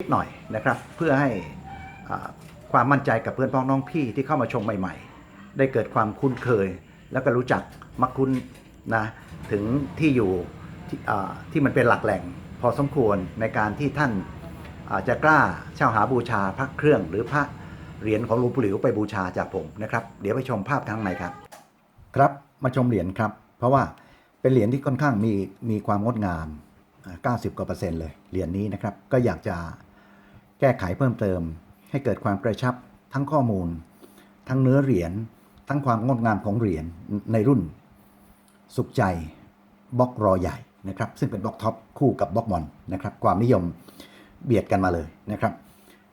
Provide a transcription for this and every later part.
นิดหน่อยนะครับ เพื่อให้ความมั่นใจกับเพื่อนพ้องน้องพี่ที่เข้ามาชมใหม่ ๆ ได้เกิดความคุ้นเคย แล้วก็รู้จักมักคุ้นนะถึงที่อยู่ที่อ่าที่มันเป็นหลักแหล่ง พอสมควรในการที่ท่านอาจจะกล้าเช่าหาบูชาพระเครื่องหรือพระเหรียญของหลวงปู่หลิวไปบูชาจากผมนะครับ เดี๋ยวไปชมภาพทางในครับ ครับมาชมเหรียญครับ เพราะว่าเป็นเหรียญที่ค่อนข้างมีมีความงดงามอ่า90กว่าเปอร์เซ็นต์เลยเหรียญนี้นะครับก็อยากจะ แก้ไขเพิ่มเติม ให้เกิดความกระชับทั้งข้อมูล ทั้งเนื้อเหรียญ ทั้งความงดงามของเหรียญในรุ่น สุขใจบล็อกรอใหญ่นะครับซึ่งเป็นบล็อกท็อปคู่กับบล็อกมอนนะครับความนิยมเบียดกันมาเลยนะครับ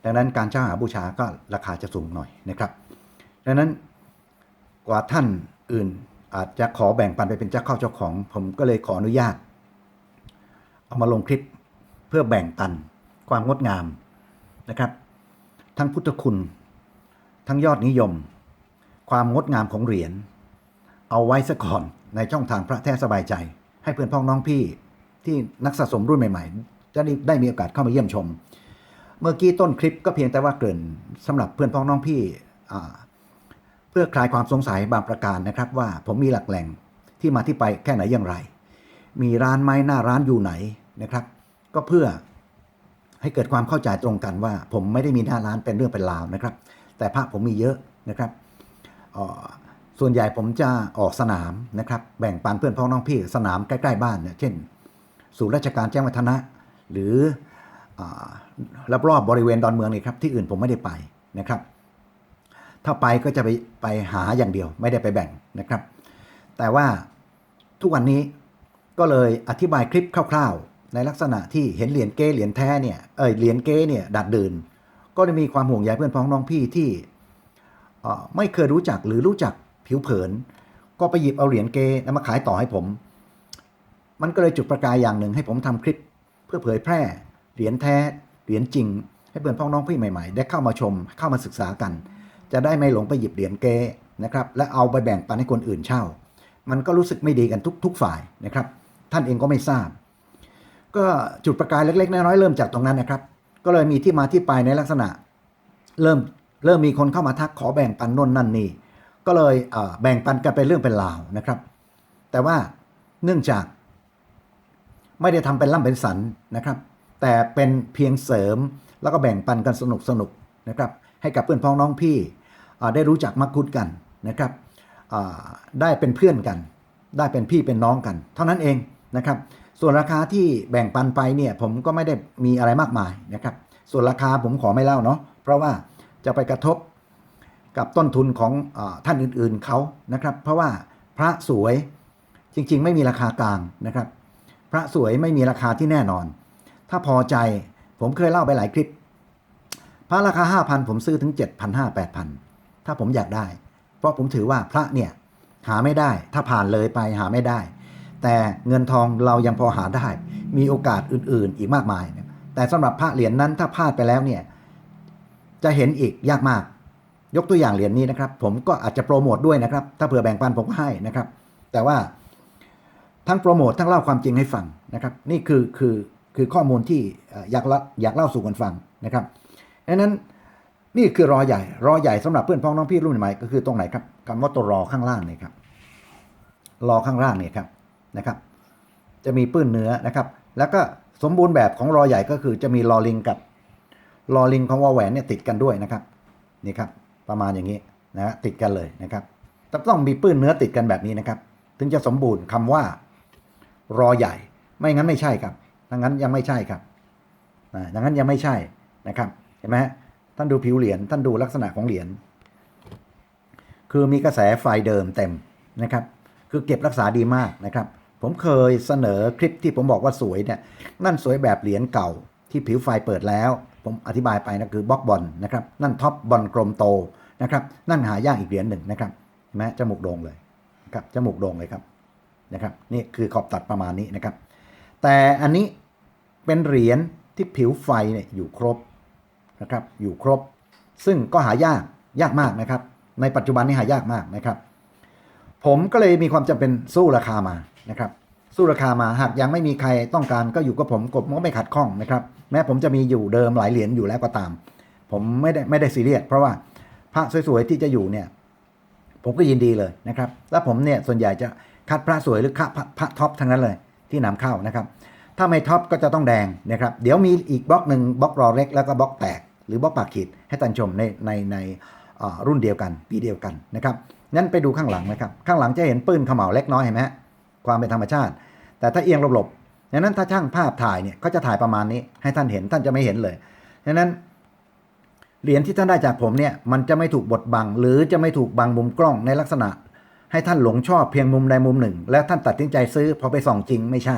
ดังนั้นการเช่าหาบูชาก็ราคาจะสูงหน่อยนะครับ ดังนั้นกว่าท่านอื่นอาจจะขอแบ่งปันไปเป็นเจ้าเข้าเจ้าของ ผมก็เลยขออนุญาต เอามาลงคลิปเพื่อแบ่งปันความงดงาม นะครับ ทั้งพุทธคุณ ทั้งยอดนิยม ความงดงามของเหรียญ เอาไว้ซะก่อนในช่องทางพระแท้สบายใจ ให้เพื่อนพ้องน้องพี่ที่นักสะสมรุ่นใหม่ ๆ จะได้ได้มีโอกาสเข้ามาเยี่ยมชม เมื่อกี้ต้นคลิปก็เพียงแต่ว่าเกริ่นสำหรับเพื่อนพ้องน้องพี่เพื่อคลายความสงสัยบางประการนะครับ ว่าผมมีหลักแหล่งที่มาที่ไปแค่ไหนอย่างไร มีร้านไหมหน้าร้านอยู่ไหนนะครับ ก็เพื่อ ให้เกิดความเข้าใจตรงกันว่า ผมไม่ได้มีหน้าร้านเป็นเรื่องเป็นราวนะครับ แต่พระผมมีเยอะนะครับส่วนใหญ่ผมจะออกสนามนะครับ แบ่งปันเพื่อนพ้องน้องพี่สนามใกล้ๆบ้านเนี่ยเช่นศูนย์ราชการแจ้งวัฒนะ หรือรอบๆบริเวณดอนเมืองนี่ครับที่อื่นผมไม่ได้ไปนะครับ ถ้าไปก็จะไปไปหาอย่างเดียวไม่ได้ไปแบ่งนะครับ แต่ว่าทุกวันนี้ก็เลยอธิบายคลิปคร่าว ๆ ในลักษณะที่เห็นเหรียญเก้เหรียญแท้เนี่ยเออเหรียญเก้เนี่ยดัดเดิน ก็ได้มีความห่วงใยเพื่อนพ้องน้องพี่ที่ไม่เคยรู้จักหรือรู้จักผิวเผิน ก็ไปหยิบเอาเหรียญเก้แล้วมาขายต่อให้ผม มันก็เลยจุดประกายอย่างหนึ่งให้ผมทำคลิป เพื่อเผยแพร่เหรียญแท้เหรียญจริง ให้เพื่อนพ้องน้องพี่ใหม่ๆ ได้เข้ามาชมเข้ามาศึกษากัน จะได้ไม่หลงไปหยิบเหรียญเก้นะครับและเอาไปแบ่งปันให้คนอื่นเช่า มันก็รู้สึกไม่ดีกันทุกทุกฝ่ายนะครับ ท่านเองก็ไม่ทราบ ก็จุดประกายเล็กๆน้อยๆเริ่มจากตรงนั้นนะครับ ก็เลยมีที่มาที่ไปในลักษณะ เริ่มเริ่มมีคนเข้ามาทักขอแบ่งปันน่นนั่นนี่ก็เลยเแบ่งปันกันเป็นเรื่องเป็นราวนะครับ แต่ว่าเนื่องจาก ไม่ได้ทำเป็นล่ำเป็นสันนะครับ แต่เป็นเพียงเสริมแล้วก็แบ่งปันกันสนุกสนุกนะครับ ให้กับเพื่อนพ้องน้องพี่ได้รู้จักมักคุดกันนะครับได้เป็นเพื่อนกัน ได้เป็นพี่เป็นน้องกัน เท่านั้นเองนะครับ ส่วนราคาที่แบ่งปันไปเนี่ยผมก็ไม่ได้มีอะไรมากมายนะครับ ส่วนราคาผมขอไม่เล่าเนาะเพราะว่าจะไปกระทบกับต้นทุนของอท่านอื่นๆเขานะครับ เพราะว่าพระสวยจริงๆ ไม่มีราคากลางนะครับ พระสวยไม่มีราคาที่แน่นอน ถ้าพอใจผมเคยเล่าไปหลายคลิป พระราคา 5,000 ผมซื้อถึง 7,500 8,000 ถ้าผมอยากได้ เพราะผมถือว่าพระเนี่ยหาไม่ได้ ถ้าผ่านเลยไปหาไม่ได้ แต่เงินทองเรายังพอหาได้ มีโอกาสอื่นๆ อีกมากมาย แต่สำหรับพระเหรียญนนั้นถ้าพลาดไปแล้วเนี่ยจะเห็นอีกยากมาก ยกตัวอย่างเหรียญนี้นะครับ ผมก็อาจจะโปรโมทด้วยนะครับ ถ้าเผื่อแบ่งปันผมก็ให้นะครับ แต่ว่าทั้งโปรโมททั้งเล่าความจริงให้ฟังนะครับ นี่คือคือคือข้อมูลที่อยากเล่าอยากเล่าสู่กันฟังนะครับดังนั้นนี่คือรอใหญ่ รอใหญ่สำหรับเพื่อนพ้องน้องพี่รุ่นใหม่ก็คือตรงไหนครับคำว่าตัวรอข้างล่างนี่ครับรอข้างล่างเนี่ยครับ นะครับจะมีปื้นเนื้อนะครับแล้วก็สมบูรณ์แบบของรอใหญ่ก็คือจะมีรอลิงกับรอลิงของวอแหวนเนี่ยติดกันด้วยนะครับนี่ครับประมาณอย่างนี้นะฮะติดกันเลยนะครับแต่ต้องมีปื้นเนื้อติดกันแบบนี้นะครับ ถึงจะสมบูรณ์คำว่ารอใหญ่ ไม่งั้นไม่ใช่ครับดังนั้นยังไม่ใช่ครับดังนั้นยังไม่ใช่นะครับเห็นไหมฮะท่านดูผิวเหรียญท่านดูลักษณะของเหรียญคือมีกระแสไฟเดิมเต็มนะครับ คือเก็บรักษาดีมากนะครับ ผมเคยเสนอคลิปที่ผมบอกว่าสวยเนี่ยนั่นสวยแบบเหรียญเก่าที่ผิวไฟเปิดแล้ว ผมอธิบายไปนะคือบล็อกบอลนะครับนั่นท็อปบอลกลมโตนะครับนั่นหายากอีกเหรียญหนึ่งนะครับเห็นไหมจมูกโด่งเลยนะครับจมูกโด่งเลยครับนะครับนี่คือขอบตัดประมาณนี้นะครับ แต่อันนี้เป็นเหรียญที่ผิวไฟเนี่ยอยู่ครบนะครับอยู่ครบ ซึ่งก็หายากยากมากนะครับ ในปัจจุบันนี้หายากมากนะครับ ผมก็เลยมีความจำเป็นสู้ราคามา นะครับสู้ราคามาหากยังไม่มีใครต้องการก็อยู่กับผมกบก็ไม่ขัดข้องนะครับแม้ผมจะมีอยู่เดิมหลายเหรียญอยู่แล้วก็ตาม ผมไม่ได้ไม่ได้ซีเรียสเพราะว่าพระสวยๆที่จะอยู่เนี่ยผมก็ยินดีเลยนะครับ แล้วผมเนี่ยส่วนใหญ่จะคัดพระสวยหรือคัดพระพระท็อปทั้งนั้นเลยที่นำเข้านะครับ ถ้าไม่ท็อปก็จะต้องแดงนะครับ เดี๋ยวมีอีกบล็อกหนึ่งบล็อกรอเล็กแล้วก็บล็อกแตก หรือบล็อกปากขีดให้ท่านชมในในในรุ่นเดียวกันปีเดียวกันนะครับงั้นไปดูข้างหลังนะครับ ข้างหลังจะเห็นปื้นขม่าเล็กน้อยเห็นไหมฮะ ความเป็นธรรมชาติ แต่ถ้าเอียงหลบๆดังนั้นถ้าช่างภาพถ่ายเนี่ยก็จะถ่ายประมาณนี้ ให้ท่านเห็นท่านจะไม่เห็นเลยดังนั้นเหรียญที่ท่านได้จากผมเนี่ยมันจะไม่ถูกบดบัง หรือจะไม่ถูกบังมุมกล้องในลักษณะ ให้ท่านหลงชอบเพียงมุมใดมุมหนึ่ง แล้วท่านตัดสินใจซื้อพอไปส่องจริงไม่ใช่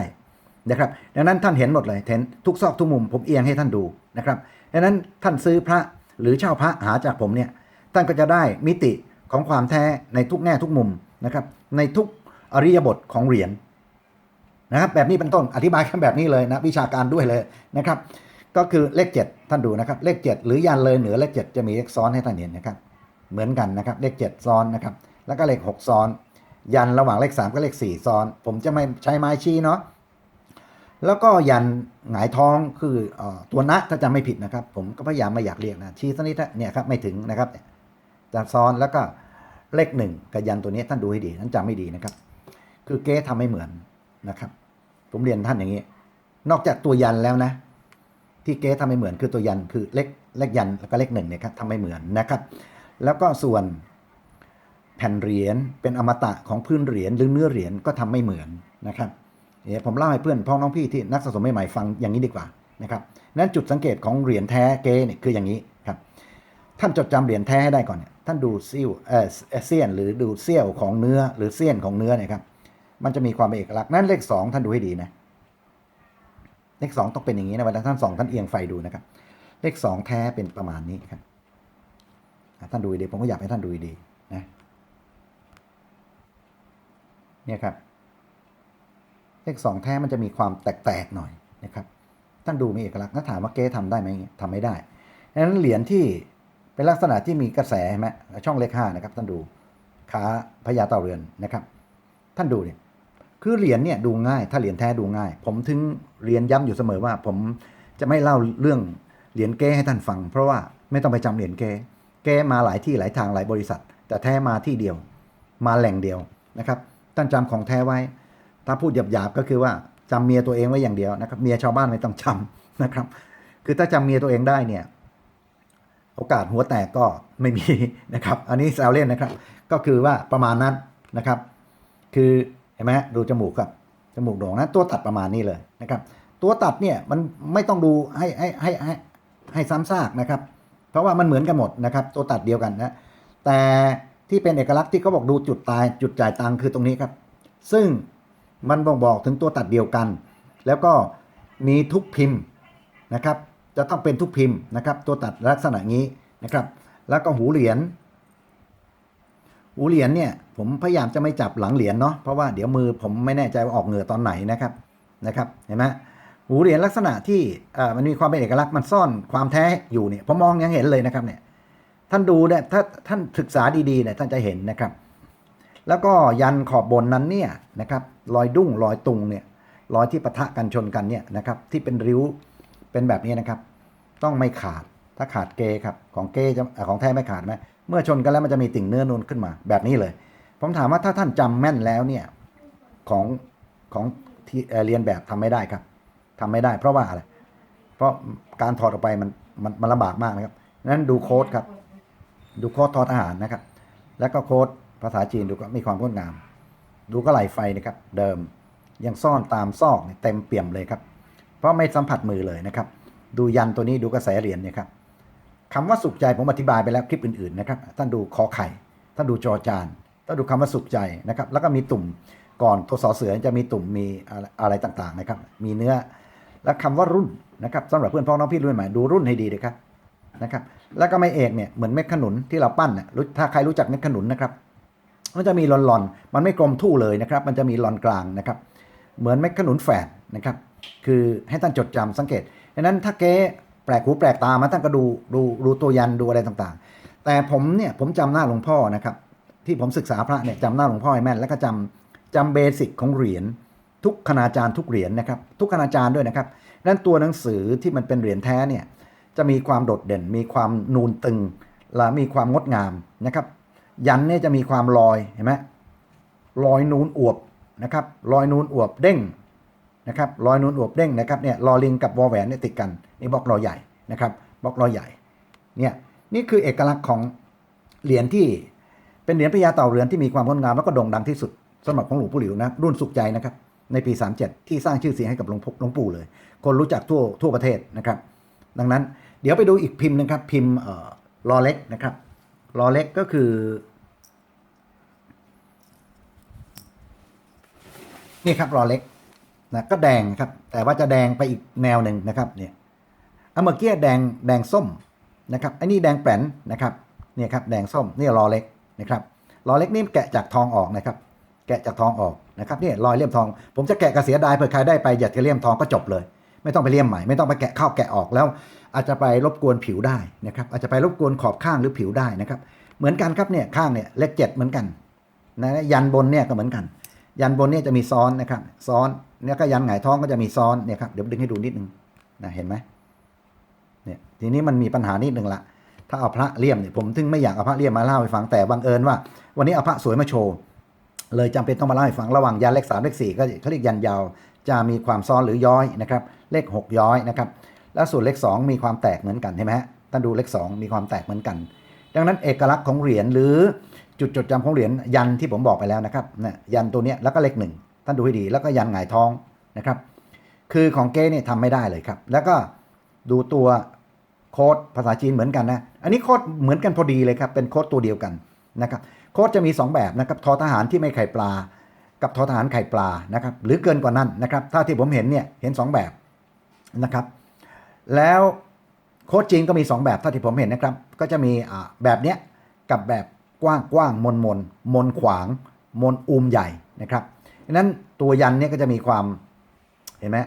นะครับดังนั้นท่านเห็นหมดเลยเห็นทุกซอกทุกมุมผมเอียงให้ท่านดูนะครับดังนั้นท่านซื้อพระหรือเช่าพระหาจากผมเนี่ยท่านก็จะได้มิติของความแท้ในทุกแง่ทุกมุมนะครับในทุก อริยบทของเหรียญนะครับแบบนี้เป็นต้นอธิบายแค่แบบนี้เลยนะวิชาการด้วยเลยนะครับ ก็คือเลข 7 ท่านดูนะครับเลข 7 หรือยันเลยเหนือเลข 7 จะมีเลขซ้อนให้ท่านเห็นนะครับ เหมือนกันนะครับเลข 7 ซ้อนนะครับ แล้วก็เลข 6 ซ้อน ยันระหว่างเลข 3 กับเลข 4 ซ้อน ผมจะไม่ใช้ไม้ชี้เนาะแล้วก็ยันหงายท้องคืออตัวนะถ้าจำไม่ผิดนะครับ ผมก็พยายามไม่อยากเรียกนะชี้สักนิดเนี่ยครับไม่ถึงนะครับจะซ้อนแล้วก็เลขหนึ่งกับยันตัวนี้ท่านดูให้ดีท่านจำไม่ดีนะครับ คือเก๊ทำไม่เหมือนนะครับ ผมเรียนท่านอย่างนี้ นอกจากตัวยันแล้วนะ ที่เก๊ทำไม่เหมือนคือตัวยันคือเลขเลขยันแล้วก็เลขหนึ่งเนี่ยครับทำไม่เหมือนนะครับ แล้วก็ส่วนแผ่นเหรียญเป็นอมตะของพื้นเหรียญหรือเนื้อเหรียญก็ทำไม่เหมือนนะครับเดี๋ยวผมเล่าให้เพื่อนพ้องน้องพี่ที่นักสะสมใหม่ๆฟังอย่างนี้ดีกว่านะครับนั้นจุดสังเกตของเหรียญแท้เก๊เนี่ยคืออย่างนี้ครับท่านจดจำเหรียญแท้ให้ได้ก่อนเนี่ยท่านดูซิ่วเออเสี้ยนหรือดูเสี้ยวของเนื้อหรือเสี้ยนของเนื้อเนี่ยครับ มันจะมีความเป็นเอกลักษณ์นั้นเลขสองท่านดูให้ดีนะ เลขสองต้องเป็นอย่างนี้นะเวลาท่านสองท่านเอียงไฟดูนะครับ เลขสองแท้เป็นประมาณนี้ครับท่านดูดีผมก็อยากให้ท่านดูดีนะเนี่ยครับ เลขสองแท้มันจะมีความแตกๆหน่อยนะครับท่านดูมีเอกลักษณ์ถ้าถามว่าเก๊ทำได้ไหมทำไม่ได้ดังนั้นเหรียญที่เป็นลักษณะที่มีกระแสเห็นไหมช่องเลขห้านะครับท่านดูขาพญาเต่าเรือนนะครับ ท่านดูเนี่ย คือเหรียญเนี่ยดูง่าย ถ้าเหรียญแท้ดูง่าย ผมถึงเรียนย้ำอยู่เสมอว่า ผมจะไม่เล่าเรื่องเหรียญเก้ให้ท่านฟัง เพราะว่าไม่ต้องไปจำเหรียญเก้เก้มาหลายที่หลายทางหลายบริษัท แต่แท้มาที่เดียว มาแหล่งเดียวนะครับท่านจำของแท้ไว้ ถ้าพูดหยาบๆก็คือว่าจำเมียตัวเองไว้อย่างเดียวนะครับเมียชาวบ้านไม่ต้องจำนะครับ คือถ้าจำเมียตัวเองได้เนี่ยโอกาสหัวแตกก็ไม่มีนะครับ อันนี้แซวเล่นนะครับ ก็คือว่าประมาณนั้นนะครับ คือ เห็นไหมดูจมูกครับจมูกโด่งนะตัวตัดประมาณนี้เลยนะครับ ตัวตัดเนี่ยมันไม่ต้องดูให้ให้ให้ให้ให้ซ้ำซากนะครับ เพราะว่ามันเหมือนกันหมดนะครับ ตัวตัดเดียวกันนะแต่ที่เป็นเอกลักษณ์ที่เขาบอกดูจุดตายจุดจ่ายตังค์คือตรงนี้ครับ ซึ่งมันบ่งบอกถึงตัวตัดเดียวกัน แล้วก็มีทุกพิมพ์นะครับ จะต้องเป็นทุกพิมพ์นะครับ ตัวตัดลักษณะนี้นะครับ แล้วก็หูเหรียญหูเหรียญเนี่ย ผมพยายามจะไม่จับหลังเหรียญเนาะเพราะว่าเดี๋ยวมือผมไม่แน่ใจว่าออกเหงื่อตอนไหนนะครับนะครับเห็นไหมหูเหรียญลักษณะที่มันมีความเป็นเอกลักษณ์มันซ่อนความแท้อยู่เนี่ยผมมองยังเห็นเลยนะครับเนี่ยท่านดูเนี่ยถ้าท่านศึกษาดีๆเนี่ยท่านจะเห็นนะครับ แล้วก็ยันขอบบนนั้นเนี่ยนะครับรอยดุ้งรอยตุงเนี่ยรอยที่ปะทะกันชนกันเนี่ยนะครับที่เป็นริ้วเป็นแบบนี้นะครับ ต้องไม่ขาดถ้าขาดเกครับของเกจะของแท้ไม่ขาดไหมเมื่อชนกันแล้วมันจะมีติ่งเนื้อนูนขึ้นมาแบบนี้เลย ผมถามว่าถ้าท่านจำแม่นแล้วเนี่ยของของที่เรียนแบบทำไม่ได้ครับทำไม่ได้ เพราะว่าอะไร เพราะการถอดออกไปมันมันมันลำบากมากนะครับนั้นดูโค้ดครับ ดูโค้ดทอทหารนะครับ แล้วก็โค้ดภาษาจีนดูก็มีความงดงาม ดูก็ไหลไฟนะครับ เดิมยังซ่อนตามซอกเนี่ยเต็มเปี่ยมเลยครับ เพราะไม่สัมผัสมือเลยนะครับ ดูยันตัวนี้ดูกระแสเหรียญเนี่ยครับคำว่าสุขใจผมอธิบายไปแล้วคลิปอื่นๆนะครับ ท่านดูขอไข่ ท่านดูจอจาน ท่าดูคำว่าสุขใจนะครับ แล้วก็มีตุ่มก่อนตัวสอเสือจะมีตุ่มมีอะไรต่างๆนะครับ มีเนื้อ และคำว่ารุ่นนะครับสำหรับเพื่อนพ้องน้องพี่รุ่นใหม่ดูรุ่นให้ดีเลยครับนะครับ แล้วก็ไม่เอกเนี่ยเหมือนเม็ดขนุนที่เราปั้นนะรู้ถ้าใครรู้จักเม็ดขนุนนะครับ มันจะมีหลอนๆมันไม่กลมทู่เลยนะครับ มันจะมีหลอนกลางนะครับ เหมือนเม็ดขนุนแฝดนะครับ คือให้ท่านจดจำสังเกตดังนั้นถ้าเก๊แปลกหูแปลกตามาท่านก็ดูดูดูตัวยันดูอะไรต่างๆ แต่ผมเนี่ยผมจำหน้าหลวงพ่อนะครับ ที่ผมศึกษาพระเนี่ยจำหน้าหลวงพ่อให้แม่นแล้วก็จำจำเบสิกของเหรียญทุกคณาจารย์ทุกเหรียญนะครับทุกคณาจารย์ด้วยนะครับนั้นตัวหนังสือที่มันเป็นเหรียญแท้เนี่ยจะมีความโดดเด่น มีความนูนตึง และมีความงดงามนะครับ ยันเนี่ยจะมีความลอยเห็นไหมลอยนูนอวบนะครับลอยนูนอวบเด้งนะครับลอยนูนอวบเด้งนะครับเนี่ยลอลิงกับวอแหวนเนี่ยติดกันนี่บล็อกลอยใหญ่นะครับบล็อกลอยใหญ่เนี่ยนี่คือเอกลักษณ์ของเหรียญที่ เป็นเหรียญพญาเต่าเรือนที่มีความงดงามแล้วก็โด่งดังที่สุดสำหรับของหลวงปู่หลิวนะรุ่นสุขใจนะครับในปี 37 ที่สร้างชื่อเสียงให้กับหลวงหลวงปู่เลย คนรู้จักทั่วทั่วประเทศนะครับ ดังนั้นเดี๋ยวไปดูอีกพิมพ์หนึงครับ พิมพ์ลอเล็กนะครับลอเล็กก็คือ นี่ครับรอเล็กนะก็แดงครับ แต่ว่าจะแดงไปอีกแนวหนึ่งนะครับเนี่ยอเมื่อกี้แดงแดงส้มนะครับไอันนี้แดงแป้นนะครับเนี่ยครับแดงส้มนี่รอเล็ก นะครับรอยเล็กนี่แกะจากทองออกนะครับ แกะจากทองออกนะครับนี่รอยเลี่ยมทอง ผมจะแกะกระเสียดายเผื่อใครได้ไปหยัดกระเลี่ยมทองก็จบเลย ไม่ต้องไปเลี่ยมใหม่ไม่ต้องไปแกะเข้าแกะออกแล้ว อาจจะไปรบกวนผิวได้นะครับอาจจะไปรบกวนขอบข้างหรือผิวได้นะครับ เหมือนกันครับเนี่ยข้างเนี่ยเลขเจ็ดเหมือนกันนะยันบนเนี่ยก็เหมือนกัน ยันบนเนี่ยจะมีซ้อนนะครับซ้อนเนี่ยก็ยันหงายท้องก็จะมีซ้อนเนี่ยครับเดี๋ยวดึงให้ดูนิดนึงนะเห็นไหมเนี่ยทีนี้มันมีปัญหานิดนึงละ ถ้าเอาพระเลี่ยมเนี่ยผมถึงไม่อยากเอาพระเลี่ยมมาเล่าให้ฟังแต่บังเอิญว่า วันนี้เอาพระสวยมาโชว์เลยจำเป็นต้องมาเล่าให้ฟังระหว่างยันเลขสามเลขสี่ก็เขาเรียกยันยาว จะมีความซ้อนหรือย้อยนะครับ เลขหกย้อยนะครับแล้วส่วนเลขสองมีความแตกเหมือนกันเห็นไหมฮะท่านดูเลขสองมีความแตกเหมือนกัน ดังนั้นเอกลักษณ์ของเหรียญหรือจุดจดจำของเหรียญยันที่ผมบอกไปแล้วนะครับนะยันตัวนี้แล้วก็เลขหนึ่งท่านดูให้ดี แล้วก็ยันหงายท้องนะครับ คือของเก้เนี่ยทำไม่ได้เลยครับ แล้วก็ดูตัว โค้ดภาษาจีนเหมือนกันนะ อันนี้โค้ดเหมือนกันพอดีเลยครับ เป็นโค้ดตัวเดียวกันนะครับ โค้ดจะมี 2 แบบนะครับทอทหารที่ไม่ไข่ปลา กับทอทหารไข่ปลานะครับ หรือเกินกว่านั้นนะครับ ถ้าที่ผมเห็นเนี่ย เห็น 2 แบบนะครับ แล้วโค้ดจีนก็มี 2 แบบเท่าที่ผมเห็นนะครับ ก็จะมีอ่าแบบเนี้ยกับแบบกว้างกว้างมนมนมนขวาง มนอูมใหญ่นะครับดังนั้นตัวยันเนี่ยก็จะมีความเห็นไหม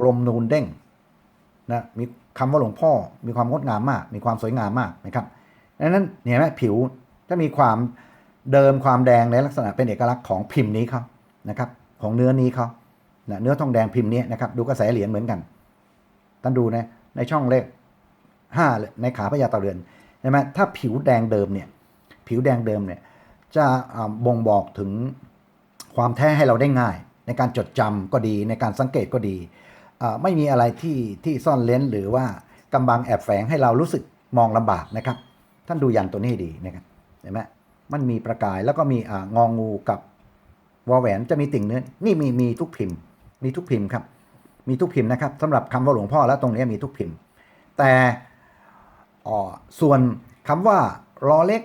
กลมนูนเด้งนะมี คำว่าหลวงพ่อมีความงดงามมาก มีความสวยงามมากนะครับดังนั้นเห็นไหมผิวถ้ามีความเดิมความแดงในลักษณะเป็นเอกลักษณ์ของพิมพ์นี้เขานะครับ ของเนื้อนี้เขานะเนื้อทองแดงพิมพ์นี้นะครับดูกระแสเหรียญเหมือนกันท่านดูนะในช่องเลขห้าในขาพญาต่าเรือนใช่ไหมถ้าผิวแดงเดิมเนี่ยผิวแดงเดิมเนี่ยจะบ่งบอกถึงความแท้ให้เราได้ง่าย ในการจดจำก็ดีในการสังเกตก็ดี ไม่มีอะไรที่ที่ซ่อนเลนหรือว่ากำบังแอบแฝงให้เรารู้สึกมองลำบากนะครับ ท่านดูยันตัวนี้ให้ดีนะครับเห็นไหมมันมีประกายแล้วก็มีององูกับวอแหวนจะมีติ่งเนื้อนี่มีมีทุกพิมพ์ มีทุกพิมพ์ครับ มีทุกพิมพ์นะครับสำหรับคำว่าหลวงพ่อแล้วตรงนี้มีทุกพิมพ์ แต่อ่อส่วนคำว่าล้อเล็ก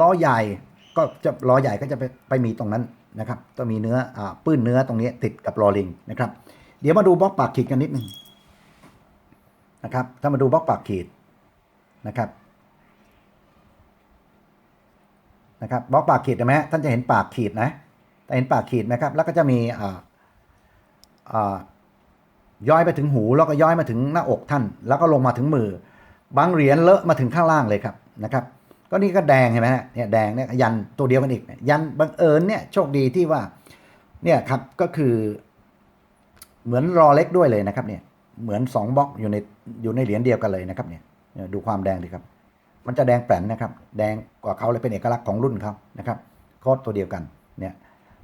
ล้อใหญ่ก็จะล้อใหญ่ก็จะไปไปมีตรงนั้นนะครับต้องมีเนื้ออ่าปื้นเนื้อตรงนี้ติดกับลอลิงนะครับ เดี๋ยวมาดูบล็อกปากขีดกันนิดหนึ่งนะครับ ถ้ามาดูบล็อกปากขีดนะครับนะครับบล็อกปากขีดเห็นไหมท่านจะเห็นปากขีดนะแต่เห็นปากขีดนะครับ แล้วก็จะมีอ่าอ่าย้อยไปถึงหูแล้วก็ย้อยมาถึงหน้าอกท่าน แล้วก็ลงมาถึงมือบางเหรียญเลอะมาถึงข้างล่างเลยครับนะครับ ก็นี่ก็แดงเห็นไหมเนี่ยแดงเนี่ยยันตัวเดียวกันอีกยยันบังเอิญเนี่ยโชคดีที่ว่าเนี่ยครับก็คือ เหมือนรอเล็กด้วยเลยนะครับเนี่ยเหมือนสองบล็อกอยู่ในอยู่ในเหรียญเดียวกันเลยนะครับเนี่ยเนี่ยดูความแดงดีครับ มันจะแดงแปลนนะครับ แดงกว่าเขาเลยเป็นเอกลักษณ์ของรุ่นเขานะครับโคตรตัวเดียวกันเนี่ย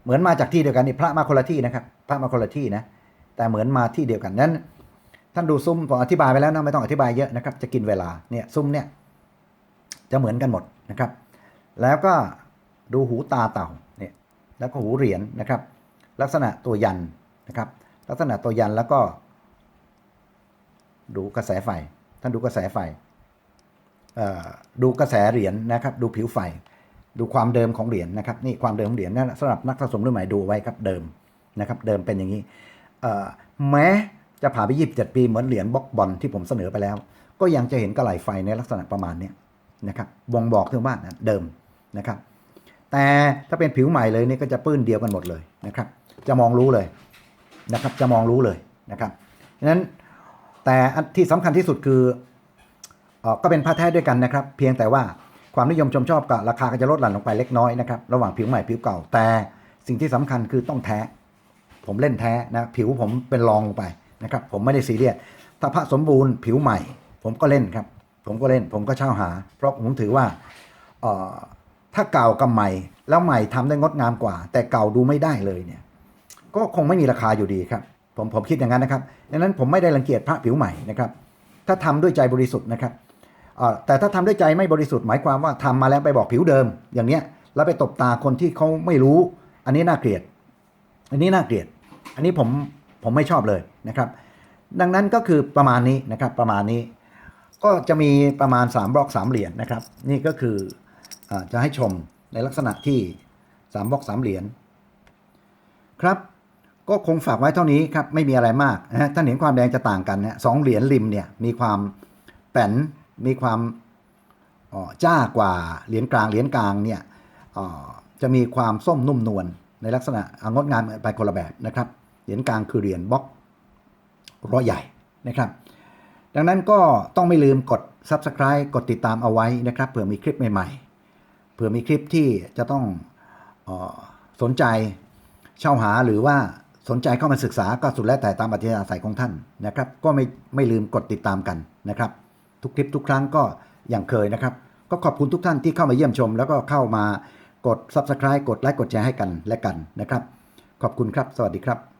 เหมือนมาจากที่เดียวกันนี่พระมาคนละที่นะครับ พระมาคนละที่นะแต่เหมือนมาที่เดียวกันนั้น ท่านดูซุ้มผมอธิบายไปแล้วนะไม่ต้องอธิบายเยอะนะครับ จะกินเวลาเนี่ยซุ้มเนี่ยจะเหมือนกันหมดนะครับ แล้วก็ดูหูตาเต่าเนี่ยแล้วก็หูเหรียญนะครับ ลักษณะตัวยันนะครับ ลักษณะตัวยันแล้วก็ ดูกระแสไฟ ท่านดูกระแสไฟ ดูกระแสเหรียญนะครับ ดูผิวไฟ ดูความเดิมของเหรียญนะครับ นี่ความเดิมของเหรียญนั่นสำหรับนักสะสมรุ่นใหม่ดูไว้ครับเดิมนะครับ เดิมเป็นอย่างนี้แม้จะผ่านไป27ปีเหมือนเหรียญบล็อกบอลที่ผมเสนอไปแล้ว ก็ยังจะเห็นกระไหลไฟในลักษณะประมาณนี้นะครับบ่งบอกถึงว่าเดิมนะครับ แต่ถ้าเป็นผิวใหม่เลยนี่ก็จะปื้นเดียวกันหมดเลยนะครับ จะมองรู้เลย นะครับ จะมองรู้เลยนะครับฉะนั้นแต่ที่สำคัญที่สุดคืออก็เป็นผ้าแท้ด้วยกันนะครับ เพียงแต่ว่าความนิยมชมชอบกับราคาก็จะลดหลั่นลงไปเล็กน้อยนะครับระหว่างผิวใหม่ผิวเก่า แต่สิ่งที่สำคัญคือต้องแท้ ผมเล่นแท้นะผิวผมเป็นรองลงไปนะครับ ผมไม่ได้ซีเรียสถ้าพระสมบูรณ์ผิวใหม่ ผมก็เล่นครับ ผมก็เล่น ผมก็เช่าหา เพราะผมถือว่าถ้าเก่ากับใหม่ แล้วใหม่ทำได้งดงามกว่า แต่เก่าดูไม่ได้เลยเนี่ย ก็คงไม่มีราคาอยู่ดีครับ ผมผมคิดอย่างนั้นนะครับดังนั้นผมไม่ได้รังเกียจพระผิวใหม่นะครับ ถ้าทำด้วยใจบริสุทธิ์นะครับแต่ถ้าทำด้วยใจไม่บริสุทธิ์หมายความว่าทำมาแล้วไปบอกผิวเดิม อย่างเนี้ยแล้วไปตบตาคนที่เขาไม่รู้ อันนี้น่าเกลียด อันนี้น่าเกลียด อันนี้ผมผมไม่ชอบเลยนะครับ ดังนั้นก็คือประมาณนี้นะครับประมาณนี้ ก็จะมีประมาณ 3 บล็อก 3 เหรียญนะครับ นี่ก็คืออจะให้ชมในลักษณะที่ 3 บล็อก 3 เหรียญครับ ก็คงฝากไว้เท่านี้ครับ ไม่มีอะไรมากนะฮะท่านเห็นความแดงจะต่างกันนะสองเหรียญริมเนี่ยมีความแป่นมีความจ้ากว่าเหรียญกลางเหรียญกลางเนี่ยจะมีความส้มนุ่มนวลในลักษณะงดงามไปคนละแบบนะครับเหรียญกลางคือเหรียญบล็อกร้อยใหญ่นะครับ ดังนั้นก็ต้องไม่ลืมกด subscribe กดติดตามเอาไว้นะครับเผื่อมีคลิปใหม่ๆเผื่อมีคลิปที่จะต้องออสนใจเช่าหาหรือว่า สนใจเข้ามาศึกษาก็สุดแล้วแต่ตามอัธยาศัยของท่านนะครับ ก็ไม่ไม่ลืมกดติดตามกันนะครับ ทุกคลิปทุกครั้งก็อย่างเคยนะครับ ก็ขอบคุณทุกท่านที่เข้ามาเยี่ยมชม แล้วก็เข้ามากด subscribe กดไลค์กดแชร์ให้กันและกันนะครับ ขอบคุณครับ สวัสดีครับ